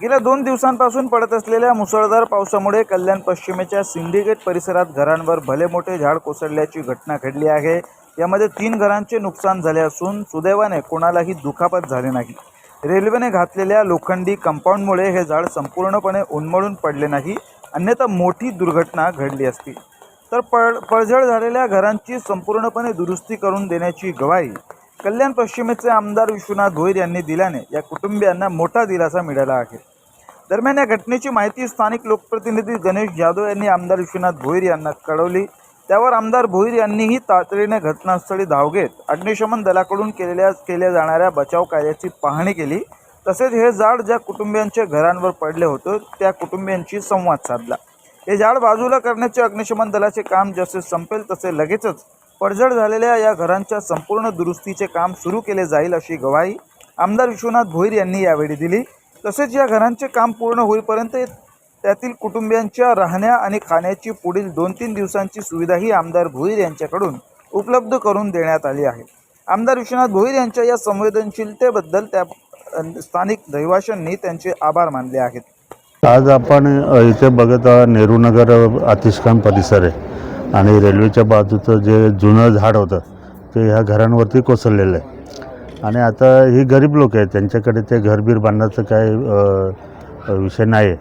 गेल्या दोन दिवसांपासून पडत असलेल्या मुसळधार पावसामुळे कल्याण पश्चिमेच्या सिंडिकेट परिसरात घरांवर भले मोठे झाड कोसळल्याची घटना घडली आहे. यामध्ये तीन घरांचे नुकसान झाले असून सुदैवाने कोणालाही दुखापत झाली नाही. रेल्वेने घातलेल्या लोखंडी कंपाऊंडमुळे हे झाड संपूर्णपणे उन्मळून पडले नाही. अन्यथा मोठी दुर्घटना घडली असती. तर पळ पळझड झालेल्या घरांची संपूर्णपणे दुरुस्ती करून देण्याची ग्वाही कल्याण पश्चिमेचे आमदार विश्वनाथ भोईर यांनी दिल्याने या कुटुंबियांना मोठा दिलासा मिळाला आहे. दरम्यान या घटनेची माहिती स्थानिक लोकप्रतिनिधी गणेश जाधव यांनी आमदार विश्वनाथ भोईर यांना कळवली. त्यावर आमदार भोईर यांनीही तातडीने घटनास्थळी धाव घेत अग्निशमन दलाकडून केलेल्या केल्या जाणाऱ्या बचाव कार्याची पाहणी केली. तसेच हे झाड ज्या कुटुंबियांच्या घरांवर पडले होते त्या कुटुंबियांशी संवाद साधला. हे झाड बाजूला करण्याचे अग्निशमन दलाचे काम जसे संपेल तसे लगेचच पडझड झालेल्या या घरांच्या संपूर्ण दुरुस्तीचे काम सुरू केले जाईल अशी ग्वाही आमदार विश्वनाथ भोईर यांनी यावेळी दिली. तसेच या घरांचे काम पूर्ण होईपर्यंत त्यातील कुटुंबियांच्या राहण्या आणि खाण्याची पुढील दोन तीन दिवसांची सुविधाही आमदार भोईर यांच्याकडून उपलब्ध करून देण्यात आली आहे. आमदार विश्वनाथ भोईर यांच्या या संवेदनशीलतेबद्दल त्या स्थानिक रहिवाशांनी त्यांचे आभार मानले आहेत. आज आपण इथे बघत आहोत नेहरूनगर अतिष्कान परिसर आहे. आणि रेल्वेच्या बाजूचं जे जुनं झाड होतं ते ह्या घरांवरती कोसळलेलं आहे. आणि आता ही गरीब लोक आहेत त्यांच्याकडे ते घरबीर बांधण्याचं काय विषय नाही आहे.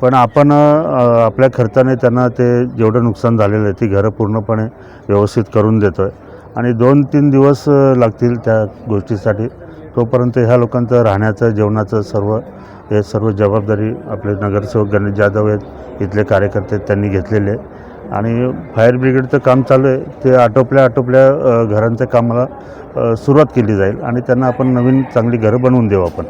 पण आपण आपल्या खर्चाने त्यांना ते जेवढं नुकसान झालेलं आहे ती घरं पूर्णपणे व्यवस्थित करून देतो आहे आणि दोन तीन दिवस लागतील त्या गोष्टीसाठी. तोपर्यंत ह्या लोकांचं राहण्याचं जेवणाचं सर्व हे सर्व जबाबदारी आपले नगरसेवक गणेश जाधव आहेत इथले कार्यकर्ते आहेत, त्यांनी घेतलेले आहे. आणि फायर ब्रिगेडचं काम चालू आहे. ते आटोपल्या आटोपल्या घरांचं घरांच्या कामाला सुरुवात केली जाईल आणि त्यांना आपण नवीन चांगली घरं बनवून देऊ आपण.